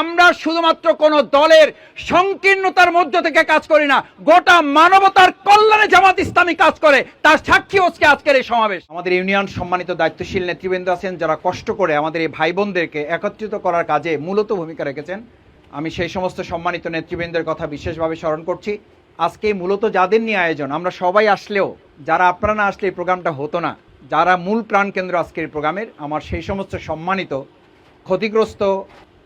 আমরা শুধুমাত্র কোন দলের সংকীর্ণতার মধ্য থেকে কাজ করি না, গোটা মানবতার কল্যাণে জামাত ইসলামী কাজ করে। তার সাক্ষী হচ্ছে আজকের এই সমাবেশ। আমাদের ইউনিয়ন সম্মানিত দায়িত্বশীল নেতৃবৃন্দ আছেন, যারা কষ্ট করে আমাদের এই ভাই বোনদেরকে একত্রিত করার কাজে মূলত ভূমিকা রেখেছেন। আমি সেই সমস্ত সম্মানিত নেতৃবৃন্দের কথা বিশেষভাবে স্মরণ করছি। আজকে মূলত যাদের নিয়ে আয়োজন, আমরা সবাই আসলেও, যারা আপনারা না আসলে এই প্রোগ্রামটা হতো না, যারা মূল প্রাণকেন্দ্র আজকের প্রোগ্রামের, আমার সেই সমস্ত সম্মানিত, ক্ষতিগ্রস্ত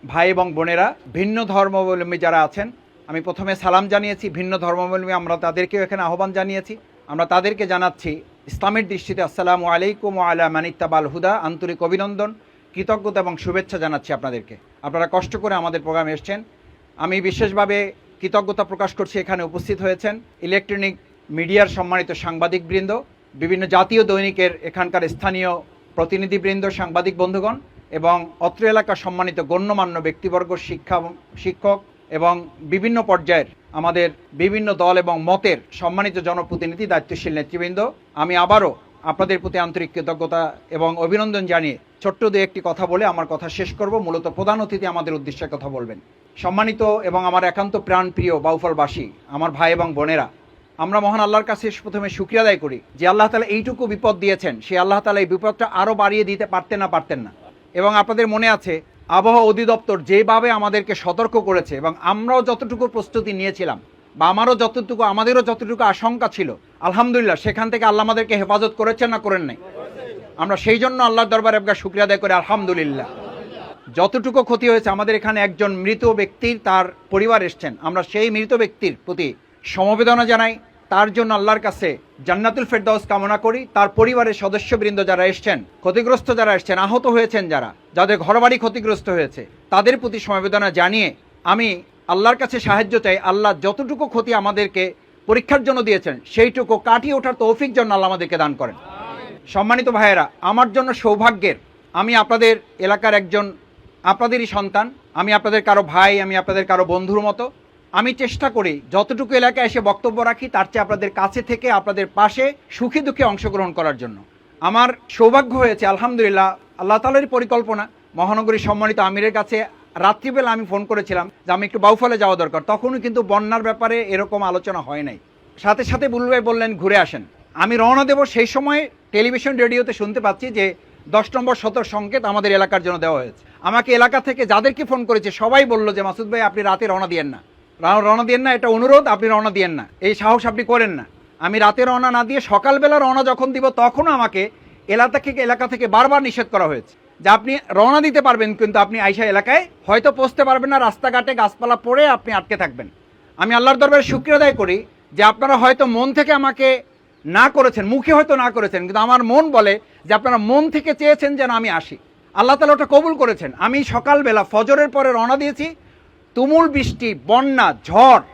ভাই এবং বোনেরা, ভিন্ন ধর্মাবলম্বী যারা আছেন, আমি প্রথমে সালাম জানিয়েছি, ভিন্ন ধর্মাবলম্বী আমরা তাদেরকেও এখানে আহ্বান জানিয়েছি। আমরা তাদেরকে জানাচ্ছি, ইসলামের দৃষ্টিতে আসসালামু আলাইকুম আলা মানিত্তাবাল হুদা, আন্তরিক অভিনন্দন, কৃতজ্ঞতা এবং শুভেচ্ছা জানাচ্ছি আপনাদেরকে। আপনারা কষ্ট করে আমাদের প্রোগ্রামে এসছেন। আমি বিশেষভাবে কৃতজ্ঞতা প্রকাশ করছি, এখানে উপস্থিত হয়েছেন ইলেকট্রনিক মিডিয়ার সম্মানিত সাংবাদিকবৃন্দ, বিভিন্ন জাতীয় দৈনিকের এখানকার স্থানীয় প্রতিনিধিবৃন্দ, সাংবাদিক বন্ধুগণ এবং অত্র এলাকার সম্মানিত গণ্যমান্য ব্যক্তিবর্গ, শিক্ষা, শিক্ষক এবং বিভিন্ন পর্যায়ের আমাদের বিভিন্ন দল এবং মতের সম্মানিত জনপ্রতিনিধি, দায়িত্বশীল নেতৃবৃন্দ। আমি আবারও আপনাদের প্রতি আন্তরিক কৃতজ্ঞতা এবং অভিনন্দন জানিয়ে ছোট্ট দু একটি কথা বলে আমার কথা শেষ করব। মূলত প্রধান অতিথি আমাদের উদ্দেশ্যে কথা বলবেন। সম্মানিত এবং আমার একান্ত প্রাণপ্রিয় বাউফলবাসী, আমার ভাই এবং বোনেরা, আমরা মহান আল্লাহর কাছে প্রথমে শুক্রিয়া আদায় করি যে আল্লাহ তালা এইটুকু বিপদ দিয়েছেন। সে আল্লাহ তালা এই বিপদটা আরও বাড়িয়ে দিতে পারতেন না পারতেন না। এবং আপনাদের মনে আছে, আবহাওয়া অধিদপ্তর যেভাবে আমাদেরকে সতর্ক করেছে এবং আমরাও যতটুকু প্রস্তুতি নিয়েছিলাম বা আমারও যতটুকু, আমাদেরও যতটুকু আশঙ্কা ছিল, আলহামদুলিল্লাহ সেখান থেকে আল্লাহ আমাদেরকে হেফাজত করেছেন না করেন নাই। আমরা সেই জন্য আল্লাহর দরবারে একবার শুক্রিয়া আদায় করি, আলহামদুলিল্লাহ। যতটুকু ক্ষতি হয়েছে, আমাদের এখানে একজন মৃত ব্যক্তির, তার পরিবার এসছেন। আমরা সেই মৃত ব্যক্তির প্রতি সমবেদনা জানাই। তার জন্য আল্লাহর কাছে জান্নাতুল ফেরদাউস কামনা করি। তার পরিবারের সদস্যবৃন্দ যারা এসছেন, ক্ষতিগ্রস্ত যারা এসছেন, আহত হয়েছেন যারা, যাদের ঘরবাড়ি ক্ষতিগ্রস্ত হয়েছে, তাদের প্রতি সমবেদনা জানিয়ে আমি আল্লাহর কাছে সাহায্য চাই। আল্লাহ যতটুকু ক্ষতি আমাদেরকে পরীক্ষার জন্য দিয়েছেন, সেইটুকু কাটিয়ে ওঠার তৌফিক জন্য আল্লাহ আমাদেরকে দান করেন। সম্মানিত ভাইয়েরা, আমার জন্য সৌভাগ্যের, আমি আপনাদের এলাকার একজন, আপনাদেরই সন্তান, আমি আপনাদের কারও ভাই, আমি আপনাদের কারও বন্ধুর মতো আমি চেষ্টা করি যতটুকু এলাকায় এসে বক্তব্য রাখি, তার চেয়ে আপনাদের কাছে থেকে, আপনাদের পাশে সুখী দুঃখে অংশগ্রহণ করার জন্য। আমার সৌভাগ্য হয়েছে, আলহামদুলিল্লাহ, আল্লাহ তালের পরিকল্পনা, মহানগরী সম্মানিত আমিরের কাছে রাত্রিবেলা আমি ফোন করেছিলাম যে আমি একটু বাউফলে যাওয়া দরকার। তখনও কিন্তু বন্যার ব্যাপারে এরকম আলোচনা হয় নাই। সাথে সাথে বুলু ভাই বললেন, ঘুরে আসেন। আমি রওনা দেব সেই সময় টেলিভিশন, রেডিওতে শুনতে পাচ্ছি যে দশ নম্বর সতর সংকেত আমাদের এলাকার জন্য দেওয়া হয়েছে। আমাকে এলাকা থেকে যাদেরকে ফোন করেছে, সবাই বলল যে, মাসুদ ভাই, আপনি রাতে রওনা দিয়েন না। রওনা দিয়েন না, এটা অনুরোধ, আপনি রওনা দিয়েন না। এই সাহস আপনি করেন না। আমি রাতে রওনা না দিয়ে সকালবেলা রওনা যখন দিব, তখনও আমাকে এলাকা থেকে এলাকা থেকে বারবার নিষেধ করা হয়েছে যে আপনি রওনা দিতে পারবেন, কিন্তু আপনি আইসা এলাকায় হয়তো পৌঁছতে পারবেন না, রাস্তাঘাটে গাছপালা পড়ে আপনি আটকে থাকবেন। আমি আল্লাহর দরবারে শুক্রিয়া করি যে আপনারা হয়তো মন থেকে আমাকে না করেছেন, মুখে হয়তো না করেছেন, কিন্তু আমার মন বলে যে আপনারা মন থেকে চেয়েছেন যেন আমি আসি। আল্লাহ তালা ওটা কবুল করেছেন। আমি সকালবেলা ফজরের পরে রওনা দিয়েছি তুমুল বৃষ্টি, বন্যা, ঝড়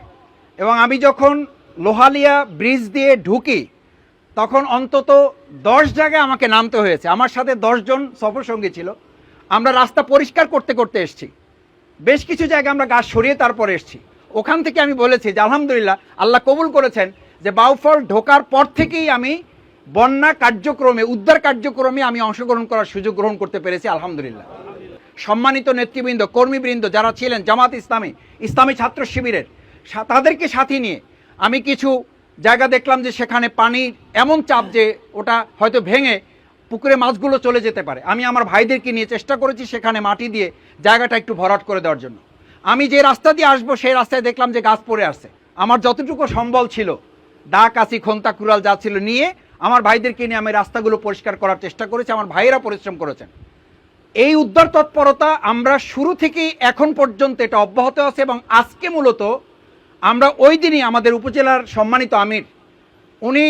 এবং আমি যখন লোহালিয়া ব্রিজ দিয়ে ঢুকি, তখন অন্তত দশ জায়গায় আমাকে নামতে হয়েছে। আমার সাথে দশজন সফরসঙ্গী ছিল। আমরা রাস্তা পরিষ্কার করতে করতে এসেছি। বেশ কিছু জায়গায় আমরা গাছ সরিয়ে তারপর এসেছি। ওখান থেকে আমি বলেছি যে, আলহামদুলিল্লাহ, আল্লাহ কবুল করেছেন যে, বাউফল ঢোকার পর থেকেই আমি বন্যা কার্যক্রমে, উদ্ধার কার্যক্রমে আমি অংশগ্রহণ করার সুযোগ গ্রহণ করতে পেরেছি, আলহামদুলিল্লাহ। সম্মানিত নেতৃবৃন্দ, কর্মীবৃন্দ যারা ছিলেন জামাত ইসলামী ইসলামী ছাত্র শিবিরের তাদেরকে সাথে নিয়ে আমি কিছু জায়গা দেখলাম যে সেখানে পানির এমন চাপ যে ওটা হয়তো ভেঙে পুকুরে মাছগুলো চলে যেতে পারে। আমি আমার ভাইদেরকে নিয়ে চেষ্টা করেছি সেখানে মাটি দিয়ে জায়গাটা একটু ভরাট করে দেওয়ার জন্য। আমি যে রাস্তা দিয়ে আসব সেই রাস্তায় দেখলাম যে গাছ পড়ে আসছে। আমার যতটুকু সম্বল ছিল, দা, কাশি, খন্তা, কুড়াল যা ছিল নিয়ে আমার ভাইদেরকে নিয়ে আমি রাস্তাগুলো পরিষ্কার করার চেষ্টা করেছি। আমার ভাইয়েরা পরিশ্রম করেছেন। এই উদ্ধার তৎপরতা আমরা শুরু থেকেই এখন পর্যন্ত এটা অব্যাহত আছে এবং আজকে মূলত আমরা ওই দিনই আমাদের উপজেলার সম্মানিত আমির, উনি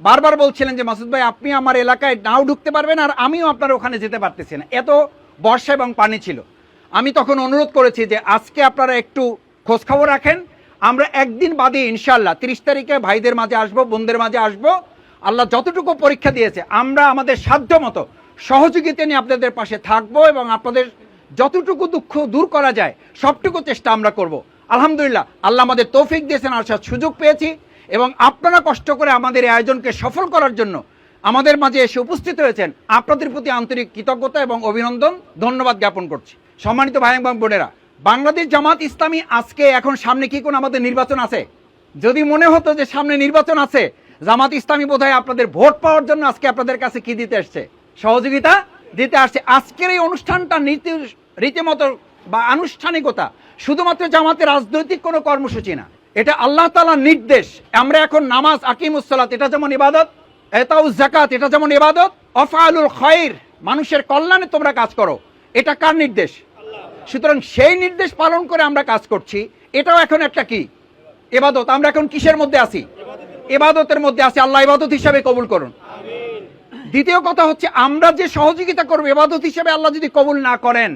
বারবার বলছিলেন যে, মাসুদ ভাই, আপনি আমার এলাকায় নাও ঢুকতে পারবেন আর আমিও আপনার ওখানে যেতে পারতেছি না। এত বর্ষা এবং পানি ছিল। আমি তখন অনুরোধ করেছি যে, আজকে আপনারা একটু খোঁজখবর রাখেন। আমরা একদিন বাদে ইনশাল্লাহ তিরিশ তারিখে ভাইদের মাঝে আসব, বোনদের মাঝে আসব। আল্লাহ যতটুকু পরীক্ষা দিয়েছে, আমরা আমাদের সাধ্য মতো সহযোগিতা নিয়ে আপনাদের পাশে থাকব এবং আপনাদের যতটুকু দুঃখ দূর করা যায়, সবটুকু চেষ্টা আমরা করব। আলহামদুলিল্লাহ, আল্লাহ আমাদের তৌফিক দিয়েছেন আসার সুযোগ পেয়েছি এবং আপনারা কষ্ট করে আমাদের এই আয়োজনকে সফল করার জন্য আমাদের মাঝে এসে উপস্থিত হয়েছেন। আপনাদের প্রতি আন্তরিক কৃতজ্ঞতা এবং অভিনন্দন, ধন্যবাদ জ্ঞাপন করছি। সম্মানিত ভাই এবং বোনেরা, বাংলাদেশ জামাত ইসলামী আজকে এখন সামনে কি কোনো আমাদের নির্বাচন আছে? যদি মনে হতো যে সামনে নির্বাচন আছে, জামাত ইসলামী বোধহয় আপনাদের ভোট পাওয়ার জন্য আজকে আপনাদের কাছে কি দিতে আসছে সহযোগিতা দিতে আসছে। আজকের এই অনুষ্ঠানটা নীতি, রীতিমতো বা আনুষ্ঠানিকতা শুধুমাত্র জামাতের রাজনৈতিক কোনো কর্মসূচি না। এটা আল্লাহ তালার নির্দেশ। আমরা এখন নামাজ আকিম আকিমুসলাত এটা যেমন ইবাদত এতাউ জাকাত এটা যেমন ইবাদত অফালুল খয়ের মানুষের কল্যাণে তোমরা কাজ করো। এটা কার নির্দেশ? সুতরাং সেই নির্দেশ পালন করে আমরা কাজ করছি। এটাও এখন একটা কি? এবাদত আমরা এখন কিসের মধ্যে আছি? এবাদতের মধ্যে আছি। আল্লাহ ইবাদত হিসাবে কবুল করুন। দ্বিতীয় কথা হচ্ছে, আমরা যে সহযোগিতা করব, এবাদত হিসেবে আল্লাহ যদি কবুল না করেন,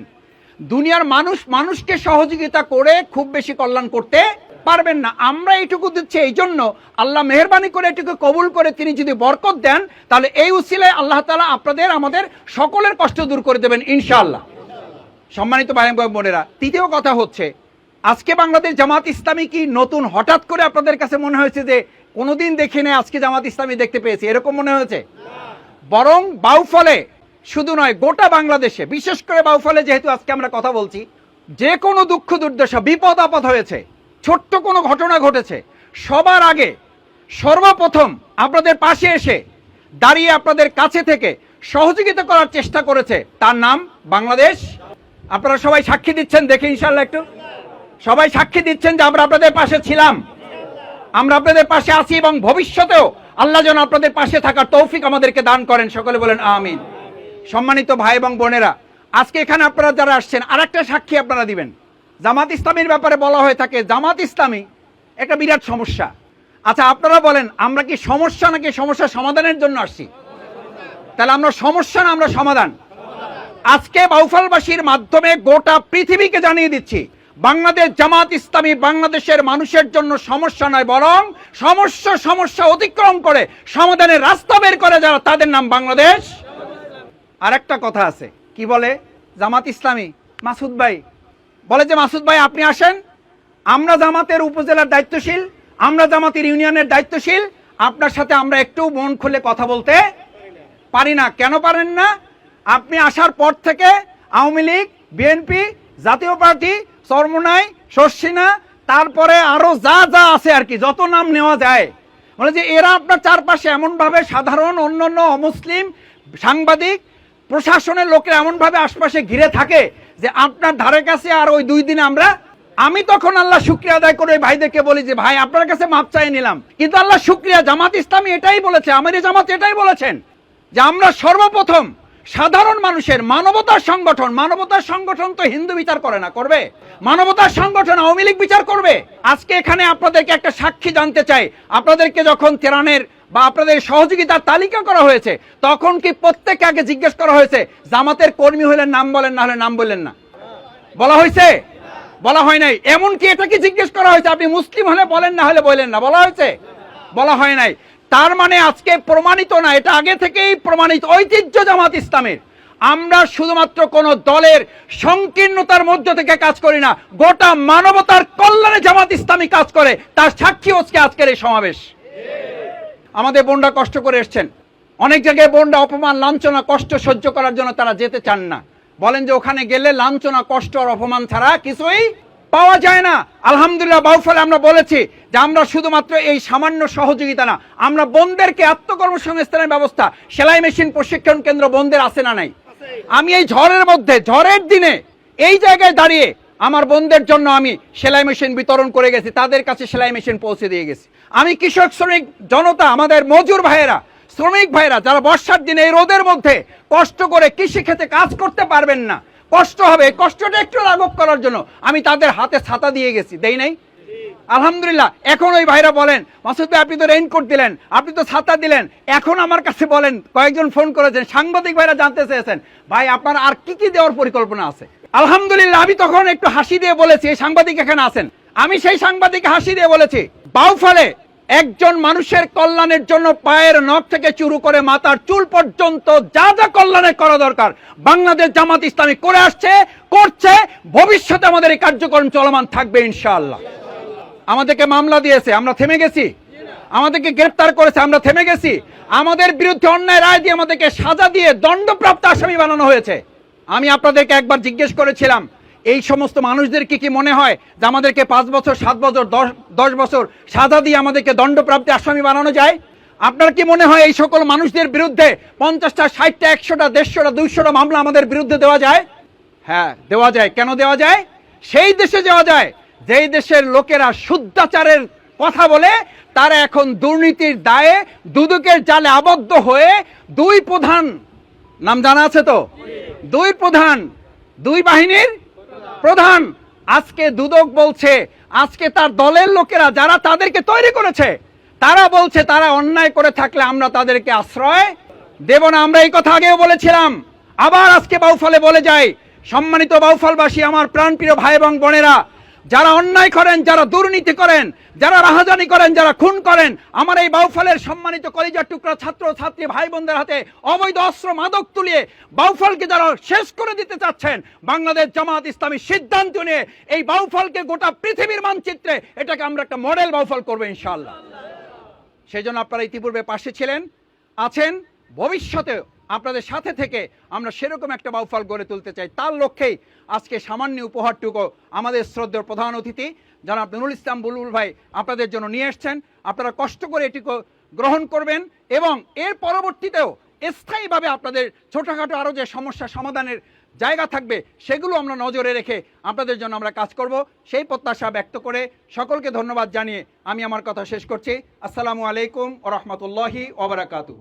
দুনিয়ার মানুষ, মানুষকে সহযোগিতা করে খুব বেশি কল্যাণ করতে পারবেন না। আমরা এইটুকু দিচ্ছি, এই জন্য আল্লাহ মেহরবানি করে এটুকু কবুল করে তিনি যদি বরকত দেন, তাহলে এই উসিলায় আল্লাহ তালা আপনাদের, আমাদের সকলের কষ্ট দূর করে দেবেন, ইনশাআল্লাহ। সম্মানিত ভাই বোনেরা, তৃতীয় কথা হচ্ছে, আজকে বাংলাদেশ জামাত ইসলামী কি নতুন? হঠাৎ করে আপনাদের কাছে মনে হয়েছে যে, কোনোদিন দেখি না আজকে জামাত ইসলামী দেখতে পেয়েছি, এরকম মনে হয়েছে? বরং বাউফলে, শুধু নয়, গোটা বাংলাদেশে, বিশেষ করে বাউফলে যেহেতু আজকে আমরা কথা বলছি, যে কোনো দুঃখ দুর্দশা, বিপদ আপদ হয়েছে, ছোট্ট কোনো ঘটনা ঘটেছে, সবার আগে সর্বপ্রথম আপনাদের পাশে এসে দাঁড়িয়ে আপনাদের কাছে থেকে সহযোগিতা করার চেষ্টা করেছে, তার নাম বাংলাদেশ। আপনারা সবাই সাক্ষী দিচ্ছেন, দেখে ইনশাল্লাহ একটু। সবাই সাক্ষী দিচ্ছেন যে আমরা আপনাদের পাশে ছিলাম। আমরা আপনাদের পাশে আছি এবং ভবিষ্যতেও আল্লাহ যেন আপনাদের পাশে থাকার তৌফিক আমাদেরকে দান করেন। সকলে বলেন আমিন। সম্মানিত ভাই এবং বোনেরা, আজকে এখানে আপনারা যারা আসছেন, আরেকটা সাক্ষী আপনারা দিবেন। জামাত ইসলামীর ব্যাপারে বলা হয়ে থাকে, জামাত ইসলামী একটা বিরাট সমস্যা। আচ্ছা আপনারা বলেন, আমরা কি সমস্যা নাকি সমস্যা সমাধানের জন্য আসছি? তাহলে আমরা সমস্যা না, আমরা সমাধান? আজকে বাউফালবাসীর মাধ্যমে গোটা পৃথিবীকে জানিয়ে দিচ্ছি বাংলাদেশ জামাত ইসলামী বাংলাদেশের মানুষের জন্য সমস্যা নয়, বরং সমস্যা সমস্যা অতিক্রম করে সমাধানের রাস্তা বের করে যারা তাদের নাম বাংলাদেশ। আর একটা কথা আছে, কি বলে জামাত ইসলামী? মাসুদ ভাই। বলে যে, মাসুদ ভাই, আপনি আসেন। আমরা জামাতের উপজেলার দায়িত্বশীল, আমরা জামাতের ইউনিয়নের দায়িত্বশীল। আপনার সাথে আমরা একটু মন খুলে কথা বলতে পারি না। কেন পারেন না? আপনি আসার পর থেকে আওয়ামী লীগ, বিএনপি, জাতীয় পার্টি চরমোনাই শর্ষিনা তারপরে আরও যা যা আছে আর কি, যত নাম নেওয়া যায়। মানে যে এরা আপনার চারপাশে এমনভাবে সাধারণ, অন্যান্য অমুসলিম সাংবাদিক, প্রশাসনের লোকেরা এমনভাবে আশপাশে ঘিরে থাকে যে আপনার ধারে কাছে আর ওই দুই দিন আমরা, আমি তখন আল্লাহ শুক্রিয়া আদায় করে ভাইদেরকে বলি যে, ভাই, আপনার কাছে মাপ চাই নিলাম। কিন্তু আল্লাহ শুক্রিয়া, জামাত ইসলামী এটাই বলেছে আমাদের জামাত এটাই বলেছেন যে, আমরা সর্বপ্রথম সাধারণ মানুষের মানবতার সংগঠন মানবতার সংগঠন তো হিন্দু বিচার করে না, করবে? মানবতার সংগঠন আওয়ামী লীগ বিচার করবে? আজকে এখানে আপনাদেরকে একটা সাক্ষী জানতে চাই। আপনাদেরকে যখন তেরানের বা আপনাদের সহযোগিতার তালিকা করা হয়েছে, তখন কি প্রত্যেককে আগে জিজ্ঞেস করা হয়েছে, জামাতের কর্মী হলে নাম বলেন, না হলে নাম বললেন না? বলা হয়েছে? বলা হয় নাই। এমনকি এটা কি জিজ্ঞেস করা হয়েছে, আপনি মুসলিম হলে বলেন, না হলে বলেন না। বলা হয়েছে? বলা হয় নাই। তার মানে আজকে প্রমাণিত না, এটা আগে থেকেই প্রমাণিত। ঐতিহ্য জামাত ইসলামের। আমরা শুধুমাত্র কোন দলের সংকীর্ণতার মধ্য থেকে কাজ করি না, গোটা মানবতার কল্যাণে জামাত ইসলামী কাজ করে। তার সাক্ষী হচ্ছে আজকের এই সমাবেশ। আমাদের বোনরা কষ্ট করে এসছেন। অনেক জায়গায় বোনরা অপমান, লাঞ্ছনা, কষ্ট সহ্য করার জন্য তারা যেতে চান না। বলেন যে ওখানে গেলে লাঞ্ছনা, কষ্ট আর অপমান ছাড়া কিছুই পাওয়া যায় না। আলহামদুলিল্লাহ, বাউফলে আমরা বলেছি যে আমরা শুধুমাত্র এই সামান্য সহযোগিতা না, আমরা বোনদেরকে আত্মকর্মসংস্থানের ব্যবস্থা, সেলাই মেশিন, প্রশিক্ষণ কেন্দ্র বোনদের আছে না নাই? আমি এই ঝড়ের মধ্যে, ঝড়ের দিনে এই জায়গায় দাঁড়িয়ে আমার বোনদের জন্য আমি সেলাই মেশিন বিতরণ করে গেছি, তাদের কাছে সেলাই মেশিন পৌঁছে দিয়ে গেছি। আমি কৃষক, শ্রমিক, জনতা, আমাদের মজুর ভাইয়েরা, শ্রমিক ভাইরা যারা বর্ষার দিনে এই রোদের মধ্যে কষ্ট করে কৃষি খেতে কাজ করতে পারবেন না কষ্ট হবে কষ্টটা একটু লাঘব করার জন্য। আমি তাদের হাতে ছাতা দিয়ে গেছি। দেই নাই? আলহামদুলিল্লাহ, এখন ওই ভাইরা বলেন, মাসুদ ভাই, আপনি তো রেইনকোট দিলেন, আপনি তো ছাতা দিলেন, এখন আমার কাছে বলেন, কয়েকজন ফোন করেছেন, সাংবাদিক ভাইরা জানতে চেয়েছেন, ভাই, আপনার আর কি কি দেওয়ার পরিকল্পনা আছে? আলহামদুলিল্লাহ, আমি তখন একটু হাসি দিয়ে বলেছি, এই সাংবাদিক এখানে আছেন। আমি সেই সাংবাদিক হাসি দিয়ে বলেছি, বাউফলে একজন মানুষের কল্যাণের জন্য পায়ের নখ থেকে চুরু করে মাথার চুল পর্যন্ত যা যা কল্যাণে করা দরকার, বাংলাদেশ জামাত ইসলামী করে আসছে, করছে, ভবিষ্যতে আমাদের এই কার্যক্রম চলমান থাকবে ইনশাআল্লাহ। আমাদেরকে মামলা দিয়েছে, আমরা থেমে গেছি। আমাদেরকে গ্রেফতার করেছে, আমরা থেমে গেছি। আমাদের বিরুদ্ধে অন্যায় রায় দিয়ে আমাদেরকে সাজা দিয়ে দণ্ডপ্রাপ্ত আসামি বানানো হয়েছে। আমি আপনাদেরকে একবার জিজ্ঞেস করেছিলাম এই সমস্ত মানুষদেরকে কি মনে হয় যে আমাদেরকে পাঁচ বছর, সাত বছর, দশ দশ বছর সাজা দিয়ে আমাদেরকে দণ্ডপ্রাপ্তি আসামি বানানো যায়? আপনার কি মনে হয় এই সকল মানুষদের বিরুদ্ধে পঞ্চাশটা, ষাটটা, একশোটা, দেড়শোটা, দুইশোটা মামলা আমাদের বিরুদ্ধে দেওয়া যায়? হ্যাঁ দেওয়া যায়। কেন দেওয়া যায়? সেই দেশে দেওয়া যায়। যেই দেশের লোকেরা শুদ্ধাচারের কথা বলে, তারা এখন দুর্নীতির দায়ে দুদকের জালে আবদ্ধ হয়ে দুই প্রধান, নাম জানা আছে তো? দুই প্রধান, দুই বাহিনীর প্রধান, আজকে দুদক বলছে, আজকে তার দলের লোকেরা যারা তাদেরকে তৈরি করেছে, তারা বলছে তারা অন্যায় করে থাকলে আমরা তাদেরকে আশ্রয় দেব না। আমরা এই কথা আগেও বলেছিলাম। আবার আজকে বাউফলে বলে যাই, সম্মানিত বাউফলবাসী, আমার প্রাণপ্রিয় ভাই এবং বোনেরা যারা অন্যায় করেন, যারা দুর্নীতি করেন, যারা রাহাজানি করেন, যারা খুন করেন, আমার এই বাউফলের সম্মানিত কলিজার টুকরা ছাত্র, ছাত্রী ভাই বোনদের হাতে অবৈধ অস্ত্র মাদক তুলিয়ে বাউফলকে যারা শেষ করে দিতে চাচ্ছেন, বাংলাদেশ জামাত ইসলামী সিদ্ধান্ত নিয়ে এই বাউফলকে গোটা পৃথিবীর মানচিত্রে এটাকে আমরা একটা মডেল বাউফল করব ইনশাল্লাহ সেই জন্য আপনারা ইতিপূর্বে পাশে ছিলেন, আছেন, ভবিষ্যতেও আপনাদের সাথে থেকে আমরা সেরকম একটা বাউফল গড়ে তুলতে চাই। তার লক্ষ্যেই আজকে সামান্য উপহারটুকু আমাদের শ্রদ্ধেয় প্রধান অতিথি, জনাব নুরুল ইসলাম বুলবুল ভাই আপনাদের জন্য নিয়ে এসছেন। আপনারা কষ্ট করে এটিকে গ্রহণ করবেন এবং এর পরবর্তীতেও স্থায়ীভাবে আপনাদের ছোটোখাটো আরও যে সমস্যা সমাধানের জায়গা থাকবে, সেগুলো আমরা নজরে রেখে আপনাদের জন্য আমরা কাজ করব। সেই প্রত্যাশা ব্যক্ত করে সকলকে ধন্যবাদ জানিয়ে আমি আমার কথা শেষ করছি। আসসালামু আলাইকুম ও রহমতুল্লাহি ওবরাকাতু